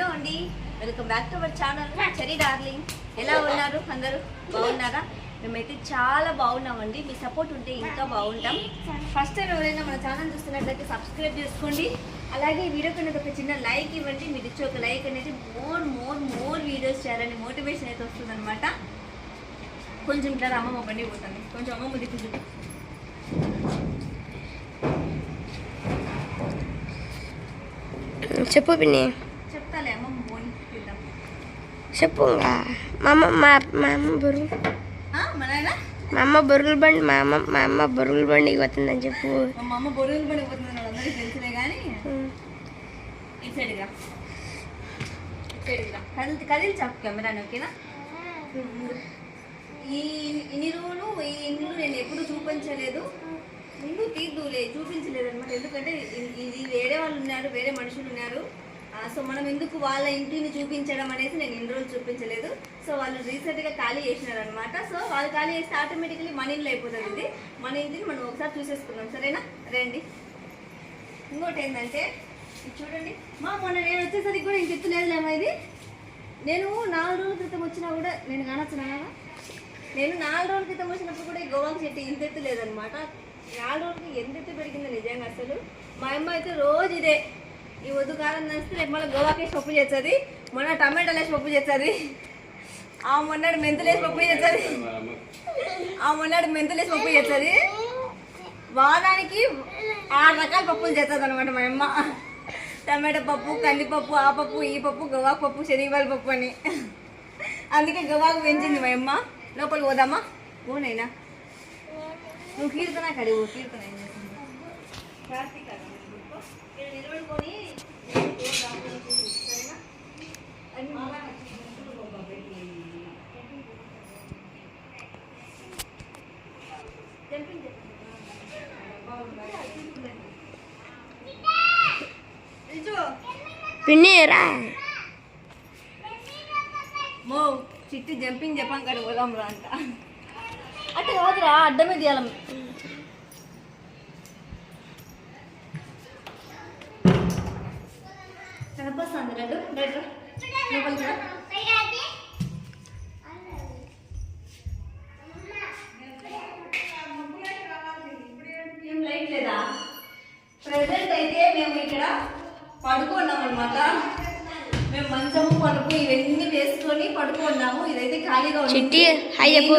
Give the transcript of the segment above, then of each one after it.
Hello అండి. Welcome back to our channel cherry darling ఎలా ఉన్నారు? అందరూ బాగున్నారా? మేమైతే చాలా బాగున్నామండి. మీ సపోర్ట్ ఉంటే ఇంకా బాగుంటాం. ఫస్ట్ టైం ఎవరైనా మన ఛానల్ చూస్తున్నట్లయితే సబ్స్క్రైబ్ చేసుకోండి. అలాగే ఈ వీడియో ఒక చిన్న లైక్ ఇవ్వండి. మీరు ఇచ్చే ఒక లైక్ అనేది మోర్ మోర్ మోర్ వీడియోస్ చేయాలని మోటివేషన్ అయితే వస్తుందన్నమాట. కొంచెం ఇట్లా అమ్మమ్మ బండి పోతుంది. కొంచెం అమ్మమ్మ దిక్కు చెప్పు పిన్ని చెప్తాలే అమ్మమ్మ పోని చూద్దాం చెప్పు ఇంకా మా అమ్మ మా మా అమ్మ బరువు ఆ, మా అమ్మ బొరుగుల బండి మా అమ్మ మా అమ్మ బొరుగుల బండికి పోతుందని చెప్పు మా అమ్మ బొరుగులు తెలిసినే కానీ కదిలి కదిలి కెమెరాని ఓకేనా ఈ ఇన్ని రోజులు ఈ నేను ఎప్పుడు చూపించలేదు. ముందు తీద్దులే చూపించలేదు అనమాట ఎందుకంటే ఇది వేరే వాళ్ళు ఉన్నారు వేరే మనుషులు ఉన్నారు. సో మనం ఎందుకు వాళ్ళ ఇంటిని చూపించడం అనేసి నేను ఇన్ని రోజులు చూపించలేదు. సో వాళ్ళు రీసెంట్గా ఖాళీ చేసినారు అనమాట సో వాళ్ళు ఖాళీ చేస్తే ఆటోమేటిక్లీ మన ఇల్లు అయిపోతుంది ఇది. మన ఇంటిని మనం ఒకసారి చూసేసుకుందాం. సరేనా? రండి. ఇంకోటి ఏంటంటే చూడండి. మా మొన్న నేను వచ్చేసరికి కూడా ఇంక ఎత్తులేదులేమా ఇది? నేను నాలుగు రోజుల క్రితం వచ్చినా కూడా నేను కానొచ్చిన? నేను నాలుగు రోజుల క్రితం వచ్చినప్పుడు కూడా ఈ గోవాకి చెట్టు ఇంత ఎత్తు లేదనమాట నాలుగు రోజులకి ఎంత ఎత్తు పెరిగిందో నిజంగా అసలు. మా అమ్మ అయితే రోజు ఇదే. ఈ వద్దు కాదని నడిస్తే రేపు మళ్ళీ గోవాకి వేసి పప్పు చేస్తుంది. మొన్న టమాటాలు వేసి పప్పు చేస్తుంది. ఆ మొన్నటి మెంతులు వేసి పప్పు చేస్తుంది. ఆ మొన్నటి మెంతులు వేసి పప్పు చేస్తుంది. వారానికి ఆరు రకాల పప్పులు చేస్తుంది అనమాట మా అమ్మ. టమాటా పప్పు కందిపప్పు ఆ పప్పు ఈ పప్పు గవాకు పప్పు శనగపాల పప్పు అని. అందుకే గవాకు పెంచింది మా అమ్మ. లోపల పోదామా? పోనైనా నువ్వు కీర్తన కడి కీర్తన ఏం చేస్తుంది? కార్తీక నిలబడుకొని సరేనా అది మా జంపింగ్ పిన్ని రా మో చిట్టి జంపింగ్ జపాన్ కాడ పోదాం రా అంట అంటే కాదురా అడ్డమే తీయాలం కనపస్తుంది రెండు రెండు లోపలికి రా. ఏం లైట్ లేదా ప్రెసెంట్ అయితే మేము ఇక్కడ పడుకున్నాం అనమాట మేము మంచము పడుకు ఇవన్నీ వేసుకొని పడుకున్నాము. ఇదైతే ఖాళీగా ఉంది. చిట్టి, హాయ్ చెప్పు.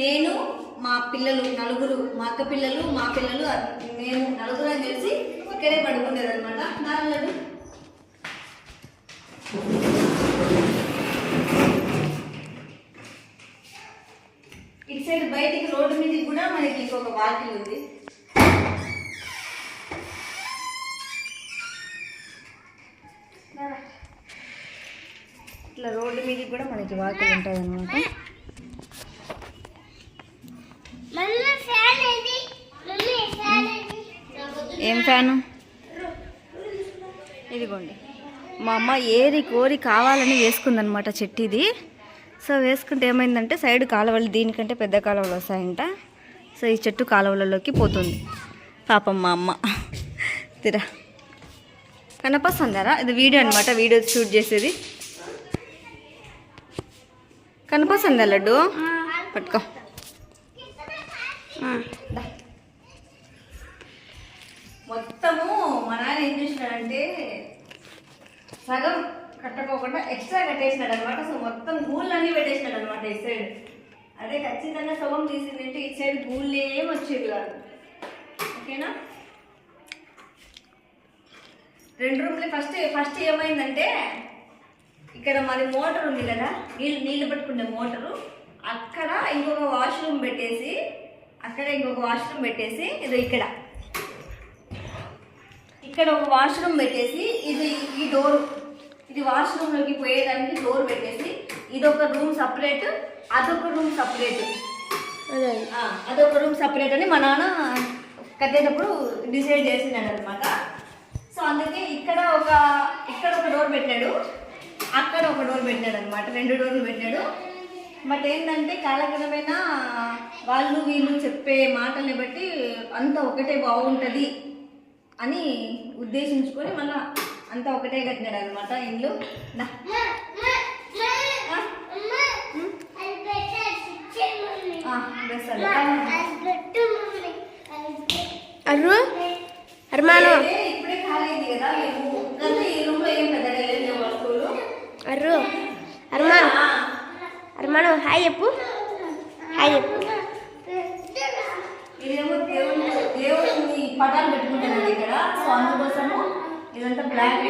నేను- మా పిల్లలు నలుగురు మా అక్క పిల్లలు మా పిల్లలు మేము నలుగురు అని తెలిసి ఇక్కడే పడుకునేది అనమాట నారాయణుడు ఇటు సైడ్ బయటికి రోడ్డు మీదకి కూడా మనకి ఇంకొక వాకిల్ ఉంది. ఇట్లా రోడ్డు మీదకి కూడా మనకి వాకిల్ ఉంటుంది అనమాట ఏం ఫ్యాను? ఇదిగోండి. మా అమ్మ ఏరి కోరి కావాలని వేసుకుందనమాట చెట్టు ఇది సో వేసుకుంటే ఏమైందంటే సైడ్ కాలువలు దీనికంటే పెద్ద కాలువలు వస్తాయంట. సో ఈ చెట్టు కాలువలలోకి పోతుంది. పాపం మా అమ్మ. తిరా. కనపస్తుందారా? ఇది వీడియో అనమాట వీడియో షూట్ చేసేది. కనిపిస్తుందా లడ్డు? పట్టుకో. మొత్తము మా నాన్న ఏం చేసినాడంటే సగం కట్టకోకుండా ఎక్స్ట్రా కట్టేసినాడు అనమాట సో మొత్తం గూళ్ళన్నీ పెట్టేసినాడు అనమాట ఈ సైడ్ అదే ఖచ్చితంగా సగం తీసిందంటే ఈ సైడ్ గూళ్ళే వచ్చేది కాదు. ఓకేనా? రెండు రూమ్లు ఫస్ట్ ఫస్ట్ ఏమైందంటే ఇక్కడ మాది మోటార్ ఉంది కదా నీళ్ళు నీళ్ళు పట్టుకునే మోటారు. అక్కడ ఇంకొక వాష్రూమ్ పెట్టేసి అక్కడ ఇంకొక వాష్రూమ్ పెట్టేసి ఇది ఇక్కడ. ఇక్కడ ఒక వాష్రూమ్ పెట్టేసి ఇది ఈ డోర్ ఇది వాష్రూమ్లోకి పోయేదానికి డోర్ పెట్టేసి ఇది ఒక రూమ్ సపరేట్ అదొక రూమ్ సపరేట్ అదొక రూమ్ సపరేట్ అని మా నాన్న కట్టేటప్పుడు డిసైడ్ చేసినాడు అనమాట సో అందుకే ఇక్కడ ఒక ఇక్కడ ఒక డోర్ పెట్టాడు. అక్కడ ఒక డోర్ పెట్టాడు అనమాట రెండు డోర్లు పెట్టాడు. బట్ ఏంటంటే కాలక్రమేణా వాళ్ళు వీళ్ళు చెప్పే మాటల్ని బట్టి అంతా ఒకటే బాగుంటుంది అని ఉద్దేశించుకొని మళ్ళా అంతా ఒకటే కట్టినాడు అనమాట ఇల్లు అర్మాను? ఏ, ఇప్పుడే ఖాళీ కదా ఈ రూమ్లో ఏం పెద్ద వస్తువులు. అర్రు అర్మాను. అర్మాను హాయ్ చెప్పు. హాయ్ చెప్పు. ఇదేమో పటాలు పెట్టుకుంటానండి ఇక్కడ. సో అందుకోసము ఇదంతా బ్లాక్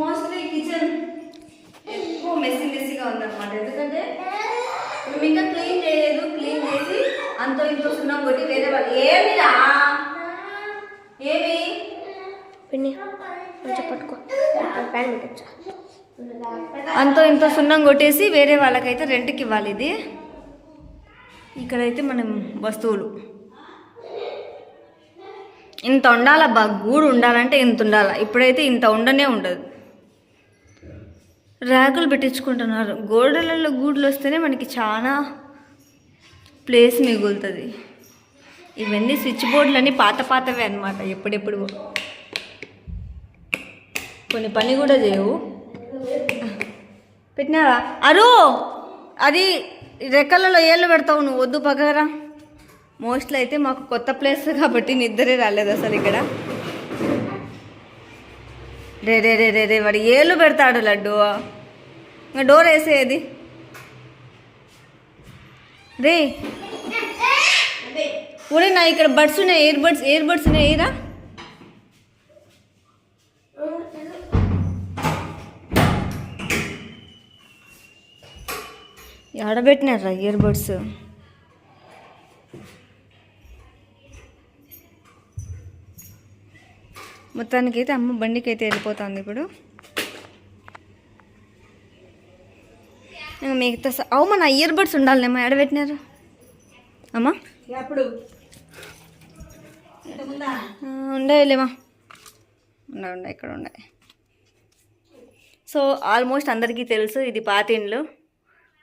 మోస్ట్లీ కిచెన్ ఎక్కువ మెస్సీ మెస్సీగా ఉందన్నమాట. ఎందుకంటే మేము ఇంకా క్లీన్ చేయలేదు. క్లీన్ చేసి అంతో సున్నం కొట్టి వేరే వాళ్ళు ఏమిరా? ఏమి? కొంచెం పట్టుకో ప్యాన్ పెట్టచ్చు అంతో ఇంతో సున్నం కొట్టేసి వేరే వాళ్ళకైతే రెంట్కి ఇవ్వాలి ఇది. ఇక్కడైతే మనం వస్తువులు. ఇంత ఉండాలబ్బా గూడు ఉండాలంటే ఇంత ఉండాల. ఇప్పుడైతే ఇంత ఉండనే ఉండదు. ర్యాకులు పెట్టించుకుంటున్నారు. గోడలలో గూడులు వస్తేనే మనకి చాలా ప్లేస్ మిగులుతుంది. ఇవన్నీ స్విచ్ బోర్డులన్నీ పాత పాతవే అనమాట ఎప్పుడెప్పుడు. కొన్ని పని కూడా చేయవు. పెట్టినావా? అరు! అది రెక్కలలో ఏళ్ళు పెడతావు నువ్వు వద్దు పగరా. మోస్ట్లీ అయితే మాకు కొత్త ప్లేస్ కాబట్టి నిద్రే రాలేదు అసలు ఇక్కడ. రే రే రే రే రే వాడు ఏళ్ళు పెడతాడు లడ్డు. ఇంకా డోర్ వేసేది. రే! ఊరే నా ఇక్కడ బడ్స్ ఉన్నాయి ఇయర్ బడ్స్ ఇయర్ బడ్స్ ఉన్నాయి ఏరా ఆడబెట్టినారా ఇయర్ బడ్స్ మొత్తానికి అయితే అమ్మ బండికి అయితే వెళ్ళిపోతుంది ఇప్పుడు. మిగతా అవు మన ఇయర్ బడ్స్ ఉండాలనేమో ఆడబెట్టినారు. అమ్మా? ఉండేలేమా ఉండే ఉండే ఇక్కడ ఉండే సో ఆల్మోస్ట్ అందరికీ తెలుసు ఇది పాతిండ్లు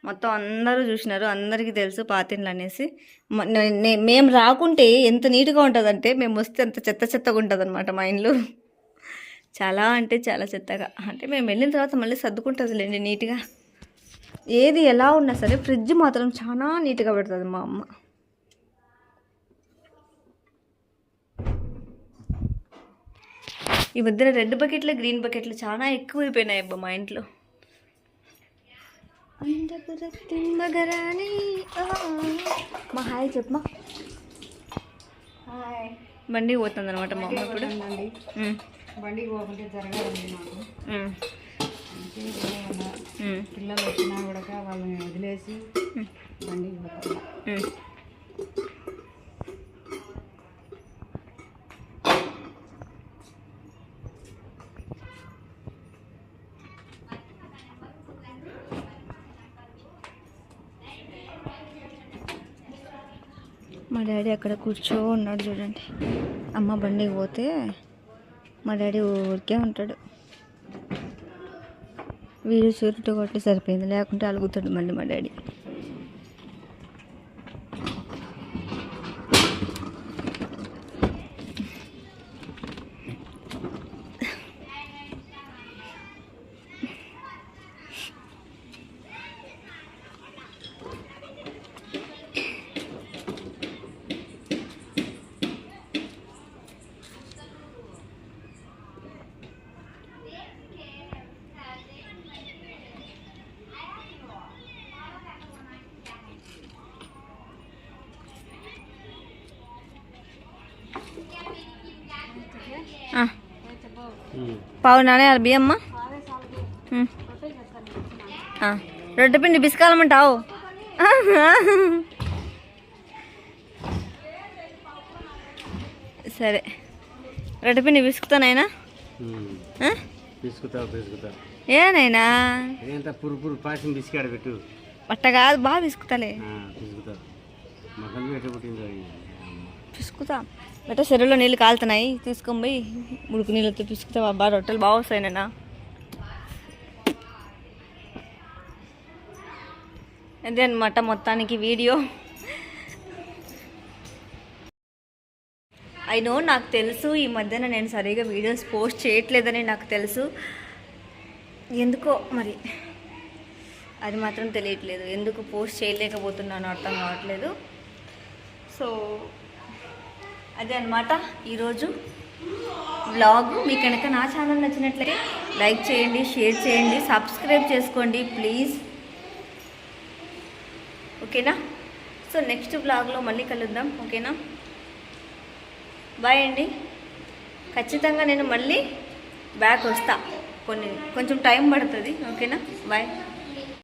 మొత్తం అందరూ చూసినారు అందరికీ తెలుసు పాతిండ్లు అనేసి మ- నే- మేము రాకుంటే ఎంత నీట్గా ఉంటుందంటే మేము వస్తే అంత చెత్త చెత్తగా ఉంటుంది అనమాట మా ఇండ్లు చాలా అంటే చాలా చెత్తగా. అంటే మేము వెళ్ళిన తర్వాత మళ్ళీ సర్దుకుంటుందిలేండి నీట్గా. ఏది ఎలా ఉన్నా సరే ఫ్రిడ్జ్ మాత్రం చాలా నీట్గా పెడుతుంది మా అమ్మ. ఈ మధ్యన రెడ్ బకెట్లు గ్రీన్ బకెట్లు చాలా ఎక్కువైపోయినాయి అబ్బా మా ఇంట్లో. మా హాయ్ చెప్పమా హాయ్. బండి పోతుంది అనమాట మా అమ్మ ఇప్పుడు. బండికి పోకుంటే జరగాలండి ఉమ్, పిల్లలు వచ్చినా కూడా వాళ్ళని వదిలేసి బండికి పోతాం. మా డాడీ అక్కడ కూర్చో ఉన్నాడు చూడండి. అమ్మ బండికి పోతే మా డాడీ ఊరికే ఉంటాడు. వీడు సూర్యుడు కొట్టి సరిపోయింది. లేకుంటే అలుగుతాడు మళ్ళీ మా డాడీ ఆ. పావు నాణ్యాలు బియ్యమ్మ. రొట్టె పిండి బిస్కాలమంటావు సరే. రొట్టె పిండి బిసుకుతానైనా ఏనైనా ఏంత పురు పురు పాసిన బిస్కాడ పెట్టు. అట్ట కాదు బాగా బిసుకుతాలే పిసుకుతా. బట్ట చెరువులో నీళ్ళు కాలుతున్నాయి. తీసుకొని పోయి ముడుకు నీళ్ళతో పిసుకుతా. బాబా రొట్టెలు బాగా వస్తాయి నాన్న అదే అనమాట మొత్తానికి వీడియో. ఐ నో నాకు తెలుసు ఈ మధ్యన నేను సరిగా వీడియోస్ పోస్ట్ చేయట్లేదని నాకు తెలుసు. ఎందుకో మరి? అది మాత్రం తెలియట్లేదు. ఎందుకు పోస్ట్ చేయలేకపోతున్నాను అర్థం కావట్లేదు. సో అదే అనమాట ఈరోజు వ్లాగ్ మీకు కనుక నా ఛానల్ నచ్చినట్లయితే లైక్ చేయండి షేర్ చేయండి సబ్స్క్రైబ్ చేసుకోండి ప్లీజ్ ఓకేనా? సో నెక్స్ట్ బ్లాగ్లో మళ్ళీ కలుద్దాం. ఓకేనా? బాయ్ అండి. ఖచ్చితంగా నేను మళ్ళీ బ్యాక్ వస్తా. కొన్ని కొంచెం టైం పడుతుంది. ఓకేనా? బాయ్